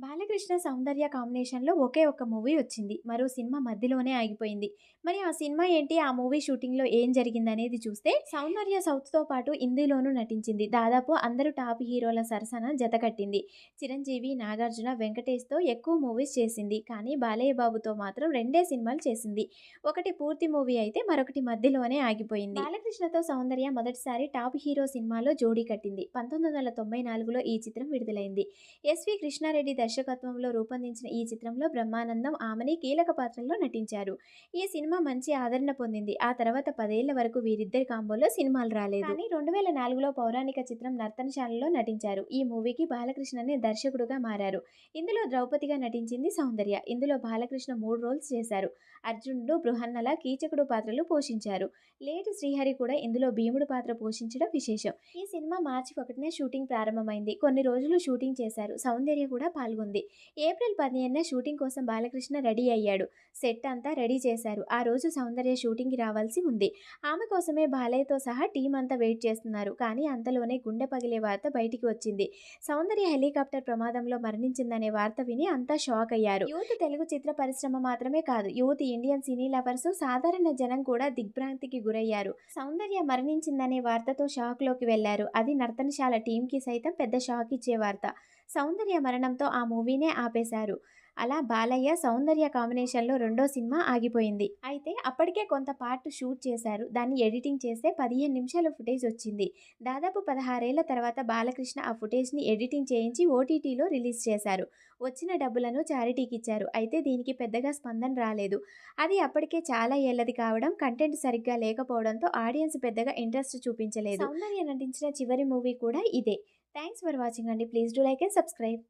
బాలకృష్ణ సౌందర్య కాంబినేషన్లో ఒకే ఒక మూవీ వచ్చింది. మరో సినిమా మధ్యలోనే ఆగిపోయింది. మరి ఆ సినిమా ఏంటి? ఆ మూవీ షూటింగ్లో ఏం జరిగిందనేది చూస్తే సౌందర్య సౌత్తో పాటు ఇందులోనూ నటించింది. దాదాపు అందరూ టాప్ హీరోల సరసన జత కట్టింది. చిరంజీవి నాగార్జున వెంకటేష్తో ఎక్కువ మూవీస్ చేసింది. కానీ బాలయ్య బాబుతో మాత్రం రెండే సినిమాలు చేసింది. ఒకటి పూర్తి మూవీ అయితే మరొకటి మధ్యలోనే ఆగిపోయింది. బాలకృష్ణతో సౌందర్య మొదటిసారి టాప్ హీరో సినిమాలో జోడీ కట్టింది. పంతొమ్మిది వందల తొంభై నాలుగులో ఈ చిత్రం విడుదలైంది. ఎస్వి కృష్ణారెడ్డి దర్శకత్వంలో రూపొందించిన ఈ చిత్రంలో బ్రహ్మానందం ఆమెని కీలక పాత్రల్లో నటించారు. ఈ సినిమా మంచి ఆదరణ పొందింది. ఆ తర్వాత పదేళ్ళ వరకు వీరిద్దరి కాంబోలో సినిమాలు రాలేదు. కానీ రెండు వేల నాలుగులో పౌరాణిక చిత్రం నర్తనశాలలో నటించారు. ఈ మూవీకి బాలకృష్ణనే దర్శకుడుగా మారారు. ఇందులో ద్రౌపదిగా నటించింది సౌందర్య. ఇందులో బాలకృష్ణ మూడు రోల్స్ చేశారు. అర్జునుడు బృహన్నల కీచకుడు పాత్రలు పోషించారు. లేట్ శ్రీహరి కూడా ఇందులో భీముడు పాత్ర పోషించడం విశేషం. ఈ సినిమా మార్చి ఒకటినే షూటింగ్ ప్రారంభమైంది. కొన్ని రోజులు షూటింగ్ చేశారు. సౌందర్య కూడా ఉంది ఏప్రిల్ పదిహేనున షూటింగ్ కోసం బాలకృష్ణ రెడీ అయ్యాడు. సెట్ అంతా రెడీ చేశారు. ఆ రోజు సౌందర్య షూటింగ్కి రావాల్సి ఉంది. ఆమె కోసమే బాలయ్యతో సహా టీం అంతా వెయిట్ చేస్తున్నారు. కానీ అంతలోనే గుండె పగిలే వార్త బయటికి వచ్చింది. సౌందర్య హెలికాప్టర్ ప్రమాదంలో మరణించిందనే వార్త విని అంతా షాక్ అయ్యారు. యూత్ తెలుగు చిత్ర పరిశ్రమ మాత్రమే కాదు యూత్ ఇండియన్ సినీ లవర్స్ సాధారణ జనం కూడా దిగ్భ్రాంతికి గురయ్యారు. సౌందర్య మరణించిందనే వార్తతో షాక్లోకి వెళ్ళారు అది నర్తనశాల టీంకి సైతం పెద్ద షాక్ ఇచ్చే వార్త. సౌందర్య మరణంతో ఆ మూవీనే ఆపేశారు. అలా బాలయ్య సౌందర్య కాంబినేషన్లో రెండో సినిమా ఆగిపోయింది. అయితే అప్పటికే కొంత పార్ట్ షూట్ చేశారు. దాన్ని ఎడిటింగ్ చేస్తే పదిహేను నిమిషాల ఫుటేజ్ వచ్చింది. దాదాపు పదహారేళ్ళ తర్వాత బాలకృష్ణ ఆ ఫుటేజ్ని ఎడిటింగ్ చేయించి ఓటీటీలో రిలీజ్ చేశారు. వచ్చిన డబ్బులను చారిటీకి ఇచ్చారు. అయితే దీనికి పెద్దగా స్పందన రాలేదు. అది అప్పటికే చాలా ఏళ్ళది కావడం కంటెంట్ సరిగ్గా లేకపోవడంతో ఆడియన్స్ పెద్దగా ఇంట్రెస్ట్ చూపించలేదు. సౌందర్య నటించిన చివరి మూవీ కూడా ఇదే. థ్యాంక్స్ ఫర్ వాచింగ్ అండి. Please do like and subscribe